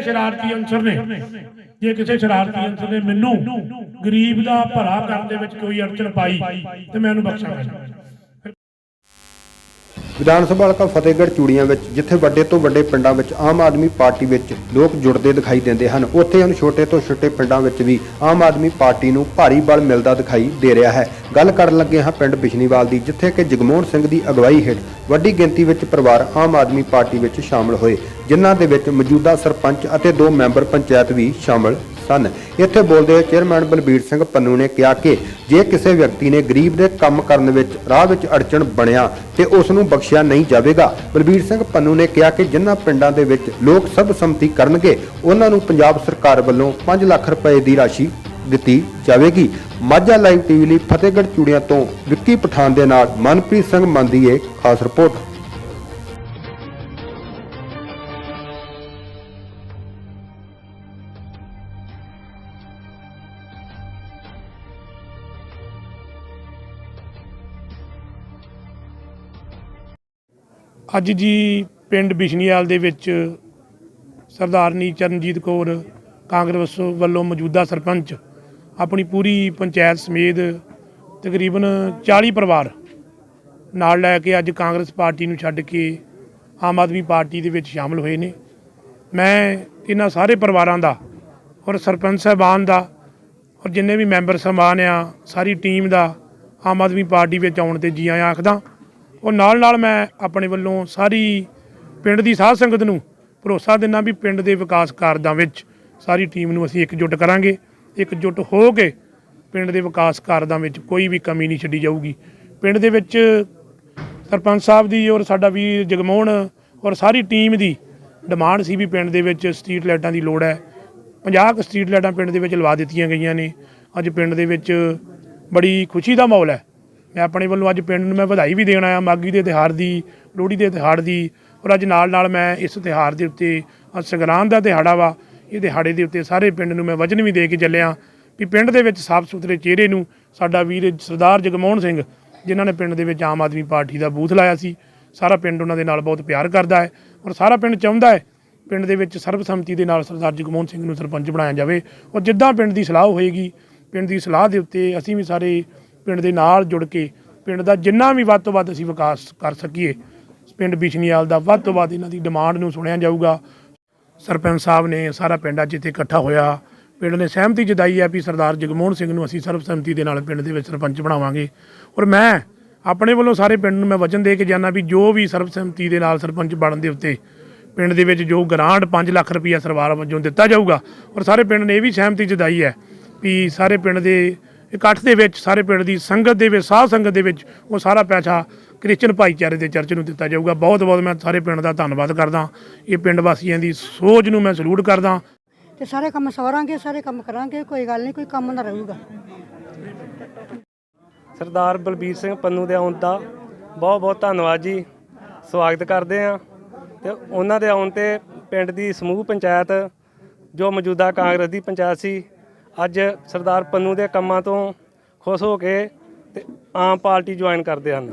ਕਿਸੇ ਸ਼ਰਾਰਤੀ ਅੰਸਰ ਨੇ। ਜੇ ਕਿਸੇ ਸ਼ਰਾਰਤੀ ਅੰਸਰ ਨੇ ਮੈਨੂੰ ਗਰੀਬ ਦਾ ਭਲਾ ਕਰਨ ਦੇ ਵਿੱਚ ਕੋਈ ਅੜਚਣ ਪਾਈ, ਤੇ ਮੈਂ ਉਹਨੂੰ ਬਖਸ਼ਾਂਗਾ। ਵਿਧਾਨ ਸਭਾ ਹਲਕਾ ਫਤਿਹਗੜ੍ਹ ਚੂੜੀਆਂ ਵਿੱਚ, ਜਿੱਥੇ ਵੱਡੇ ਤੋਂ ਵੱਡੇ ਪਿੰਡਾਂ ਵਿੱਚ ਆਮ ਆਦਮੀ ਪਾਰਟੀ ਵਿੱਚ ਲੋਕ ਜੁੜਦੇ ਦਿਖਾਈ ਦਿੰਦੇ ਹਨ, ਉੱਥੇ ਹੁਣ ਛੋਟੇ ਤੋਂ ਛੋਟੇ ਪਿੰਡਾਂ ਵਿੱਚ ਵੀ ਆਮ ਆਦਮੀ ਪਾਰਟੀ ਨੂੰ ਭਾਰੀ ਬਲ ਮਿਲਦਾ ਦਿਖਾਈ ਦੇ ਰਿਹਾ ਹੈ। ਗੱਲ ਕਰਨ ਲੱਗੇ ਹਾਂ ਪਿੰਡ ਬਿਸ਼ਨੀਵਾਲ ਦੀ, ਜਿੱਥੇ ਕਿ ਜਗਮੋਹਨ ਸਿੰਘ ਦੀ ਅਗਵਾਈ ਹੇਠ ਵੱਡੀ ਗਿਣਤੀ ਵਿੱਚ ਪਰਿਵਾਰ ਆਮ ਆਦਮੀ ਪਾਰਟੀ ਵਿੱਚ ਸ਼ਾਮਲ ਹੋਏ, ਜਿਨ੍ਹਾਂ ਦੇ ਵਿੱਚ ਮੌਜੂਦਾ ਸਰਪੰਚ ਅਤੇ ਦੋ ਮੈਂਬਰ ਪੰਚਾਇਤ ਵੀ ਸ਼ਾਮਲ ਸਨ। ਇੱਥੇ ਬੋਲਦੇ ਹੋਏ ਚੇਅਰਮੈਨ ਬਲਬੀਰ ਸਿੰਘ ਪੰਨੂ ਨੇ ਕਿਹਾ ਕਿ ਜੇ ਕਿਸੇ ਵਿਅਕਤੀ ਨੇ ਗਰੀਬ ਦੇ ਕੰਮ ਕਰਨ ਵਿੱਚ, ਰਾਹ ਵਿੱਚ ਅੜਚਣ ਬਣਿਆ ਤੇ ਉਸ ਨੂੰ ਬਖਸ਼ਿਆ ਨਹੀਂ ਜਾਵੇਗਾ। ਬਲਬੀਰ ਸਿੰਘ ਪੰਨੂ ਨੇ ਕਿਹਾ ਕਿ ਜਿਨ੍ਹਾਂ ਪਿੰਡਾਂ ਦੇ ਵਿੱਚ ਲੋਕ ਸਰਬਸੰਮਤੀ ਕਰਨਗੇ, ਉਹਨਾਂ ਨੂੰ ਪੰਜਾਬ ਸਰਕਾਰ ਵੱਲੋਂ 5 ਲੱਖ ਰੁਪਏ ਦੀ ਰਾਸ਼ੀ ਦਿੱਤੀ ਜਾਵੇਗੀ। ਮਾਝਾ ਲਾਈਵ ਟੀਵੀ ਲਈ ਫਤਿਹਗੜ੍ਹ ਚੂੜੀਆਂ ਤੋਂ ਵਿੱਕੀ ਪਠਾਨ ਦੇ ਨਾਲ ਮਨਪ੍ਰੀਤ ਸਿੰਘ ਮੰਦੀਏ, ਖਾਸ ਰਿਪੋਰਟ। ਅੱਜ ਜੀ ਪਿੰਡ ਬਿਸ਼ਨੀਵਾਲ ਦੇ ਵਿੱਚ ਸਰਦਾਰਨੀ ਚਰਨਜੀਤ ਕੌਰ ਕਾਂਗਰਸ ਵੱਲੋਂ ਮੌਜੂਦਾ ਸਰਪੰਚ, ਆਪਣੀ ਪੂਰੀ ਪੰਚਾਇਤ ਸਮੇਤ ਤਕਰੀਬਨ 40 ਪਰਿਵਾਰ ਨਾਲ ਲੈ ਕੇ ਅੱਜ ਕਾਂਗਰਸ ਪਾਰਟੀ ਨੂੰ ਛੱਡ ਕੇ ਆਮ ਆਦਮੀ ਪਾਰਟੀ ਦੇ ਵਿੱਚ ਸ਼ਾਮਲ ਹੋਏ ਨੇ। ਮੈਂ ਇਹਨਾਂ ਸਾਰੇ ਪਰਿਵਾਰਾਂ ਦਾ ਔਰ ਸਰਪੰਚ ਸਾਹਿਬਾਨ ਦਾ ਔਰ ਜਿੰਨੇ ਵੀ ਮੈਂਬਰ ਸਮਾਨ ਆ, ਸਾਰੀ ਟੀਮ ਦਾ ਆਮ ਆਦਮੀ ਪਾਰਟੀ ਵਿੱਚ ਆਉਣ ਤੇ ਜੀ ਆਇਆਂ ਆਖਦਾ। ਔਰ ਨਾਲ ਨਾਲ ਮੈਂ ਆਪਣੇ ਵੱਲੋਂ ਸਾਰੀ ਪਿੰਡ ਦੀ ਸਾਧ ਸੰਗਤ ਨੂੰ ਭਰੋਸਾ ਦਿੰਦਾ ਵੀ ਪਿੰਡ ਦੇ ਵਿਕਾਸ ਕਾਰਜਾਂ ਵਿੱਚ ਸਾਰੀ ਟੀਮ ਨੂੰ ਅਸੀਂ ਇਕਜੁੱਟ ਕਰਾਂਗੇ। ਇਕਜੁੱਟ ਹੋ ਕੇ ਪਿੰਡ ਦੇ ਵਿਕਾਸ ਕਾਰਜਾਂ ਵਿੱਚ ਕੋਈ ਵੀ ਕਮੀ ਨਹੀਂ ਛੱਡੀ ਜਾਊਗੀ। ਪਿੰਡ ਦੇ ਵਿੱਚ ਸਰਪੰਚ ਸਾਹਿਬ ਦੀ ਔਰ ਸਾਡਾ ਵੀਰ ਜਗਮੋਹਨ ਔਰ ਸਾਰੀ ਟੀਮ ਦੀ ਡਿਮਾਂਡ ਸੀ ਵੀ ਪਿੰਡ ਦੇ ਵਿੱਚ ਸਟਰੀਟ ਲਾਈਟਾਂ ਦੀ ਲੋੜ ਹੈ। 50 ਕੁ ਸਟਰੀਟ ਲਾਈਟਾਂ ਪਿੰਡ ਦੇ ਵਿੱਚ ਲਵਾ ਦਿੱਤੀਆਂ ਗਈਆਂ ਨੇ। ਅੱਜ ਪਿੰਡ ਦੇ ਵਿੱਚ ਬੜੀ ਖੁਸ਼ੀ ਦਾ ਮਾਹੌਲ ਹੈ। ਮੈਂ ਆਪਣੇ ਵੱਲੋਂ ਅੱਜ ਪਿੰਡ ਨੂੰ ਮੈਂ ਵਧਾਈ ਵੀ ਦੇਣ ਆਇਆ ਮਾਗੀ ਦੇ ਤਿਉਹਾਰ ਦੀ, ਲੋਹੜੀ ਦੇ ਤਿਉਹਾਰ ਦੀ ਔਰ ਅੱਜ ਨਾਲ ਨਾਲ ਮੈਂ ਇਸ ਤਿਉਹਾਰ ਦੇ ਉੱਤੇ ਸੰਗਰਾਂਦ ਦਾ ਦਿਹਾੜਾ ਵਾ, ਇਹ ਦਿਹਾੜੇ ਦੇ ਉੱਤੇ ਸਾਰੇ ਪਿੰਡ ਨੂੰ ਮੈਂ ਵਜ਼ਨ ਵੀ ਦੇ ਕੇ ਚੱਲਿਆ ਵੀ ਪਿੰਡ ਦੇ ਵਿੱਚ ਸਾਫ਼ ਸੁਥਰੇ ਚਿਹਰੇ ਨੂੰ ਸਾਡਾ ਵੀਰ ਸਰਦਾਰ ਜਗਮੋਹਨ ਸਿੰਘ, ਜਿਨ੍ਹਾਂ ਨੇ ਪਿੰਡ ਦੇ ਵਿੱਚ ਆਮ ਆਦਮੀ ਪਾਰਟੀ ਦਾ ਬੂਥ ਲਾਇਆ ਸੀ, ਸਾਰਾ ਪਿੰਡ ਉਹਨਾਂ ਦੇ ਨਾਲ ਬਹੁਤ ਪਿਆਰ ਕਰਦਾ ਹੈ ਔਰ ਸਾਰਾ ਪਿੰਡ ਚਾਹੁੰਦਾ ਹੈ ਪਿੰਡ ਦੇ ਵਿੱਚ ਸਰਬਸੰਮਤੀ ਦੇ ਨਾਲ ਸਰਦਾਰ ਜਗਮੋਹਨ ਸਿੰਘ ਨੂੰ ਸਰਪੰਚ ਬਣਾਇਆ ਜਾਵੇ ਔਰ ਜਿੱਦਾਂ ਪਿੰਡ ਦੀ ਸਲਾਹ ਹੋਏਗੀ, ਪਿੰਡ ਦੀ ਸਲਾਹ ਦੇ ਉੱਤੇ ਅਸੀਂ ਵੀ ਸਾਰੇ ਪਿੰਡ ਦੇ ਨਾਲ ਜੁੜ ਕੇ ਪਿੰਡ ਦਾ ਜਿੰਨਾ ਵੀ ਵੱਧ ਤੋਂ ਵੱਧ ਅਸੀਂ ਵਿਕਾਸ ਕਰ ਸਕੀਏ, ਪਿੰਡ ਬਿਸ਼ਨੀਵਾਲ ਦਾ ਵੱਧ ਤੋਂ ਵੱਧ ਇਹਨਾਂ ਦੀ ਡਿਮਾਂਡ ਨੂੰ ਸੁਣਿਆ ਜਾਊਗਾ। ਸਰਪੰਚ ਸਾਹਿਬ ਨੇ ਸਾਰਾ ਪਿੰਡ ਅੱਜ ਇੱਥੇ ਇਕੱਠਾ ਹੋਇਆ। ਪਿੰਡ ਨੇ ਸਹਿਮਤੀ ਜਤਾਈ ਹੈ ਵੀ ਸਰਦਾਰ ਜਗਮੋਹਨ ਸਿੰਘ ਨੂੰ ਅਸੀਂ ਸਰਬਸੰਮਤੀ ਦੇ ਨਾਲ ਪਿੰਡ ਦੇ ਵਿੱਚ ਸਰਪੰਚ ਬਣਾਵਾਂਗੇ। ਔਰ ਮੈਂ ਆਪਣੇ ਵੱਲੋਂ ਸਾਰੇ ਪਿੰਡ ਨੂੰ ਮੈਂ ਵਚਨ ਦੇ ਕੇ ਜਾਣਾ ਵੀ ਜੋ ਵੀ ਸਰਬਸੰਮਤੀ ਦੇ ਨਾਲ ਸਰਪੰਚ ਬਣਨ ਦੇ ਉੱਤੇ ਪਿੰਡ ਦੇ ਵਿੱਚ ਜੋ ਗ੍ਰਾਂਟ 5 ਲੱਖ ਰੁਪਈਆ ਸਰਵਾਰ ਵੱਲੋਂ ਦਿੱਤਾ ਜਾਊਗਾ। ਔਰ ਸਾਰੇ ਪਿੰਡ ਨੇ ਇਹ ਵੀ ਸਹਿਮਤੀ ਜਤਾਈ ਹੈ ਵੀ ਸਾਰੇ ਪਿੰਡ ਦੇ ਇਕੱਠ ਦੇ ਵਿੱਚ ਸਾਰੇ ਪਿੰਡ ਦੀ ਸੰਗਤ ਦੇ ਵਿੱਚ ਸਾਧ ਸੰਗਤ ਦੇ ਵਿੱਚ ਉਹ ਸਾਰਾ ਪੈਸਾ ਕ੍ਰਿਸਚਨ ਭਾਈਚਾਰੇ ਦੇ ਚਰਚ ਨੂੰ ਦਿੱਤਾ ਜਾਊਗਾ। ਬਹੁਤ ਬਹੁਤ ਮੈਂ ਸਾਰੇ ਪਿੰਡ ਦਾ ਧੰਨਵਾਦ ਕਰਦਾ। ਇਹ ਪਿੰਡ ਵਾਸੀਆਂ ਦੀ ਸੋਚ ਨੂੰ ਮੈਂ ਸਲੂਟ ਕਰਦਾ। ਤੇ ਸਾਰੇ ਕੰਮ ਸਵਾਰਾਂਗੇ ਸਾਰੇ ਕੰਮ ਕਰਾਂਗੇ ਕੋਈ ਗੱਲ ਨਹੀਂ ਕੋਈ ਕੰਮ ਨਾ ਰਹੂਗਾ। ਸਰਦਾਰ ਬਲਬੀਰ ਸਿੰਘ ਪੰਨੂ ਦੇ ਆਉਣ ਦਾ ਬਹੁਤ ਬਹੁਤ ਧੰਨਵਾਦ ਜੀ। ਸਵਾਗਤ ਕਰਦੇ ਆ ਤੇ ਉਹਨਾਂ ਦੇ ਆਉਣ ਤੇ ਪਿੰਡ ਦੀ ਸਮੂਹ ਪੰਚਾਇਤ ਜੋ ਮੌਜੂਦਾ ਕਾਂਗਰਸ ਦੀ ਪੰਚਾਇਤ ਸੀ ਅੱਜ ਸਰਦਾਰ ਪੰਨੂ ਦੇ ਕੰਮਾਂ ਤੋਂ ਖੁਸ਼ ਹੋ ਕੇ ਤੇ ਆਮ ਪਾਰਟੀ ਜੁਆਇਨ ਕਰਦੇ ਹਨ।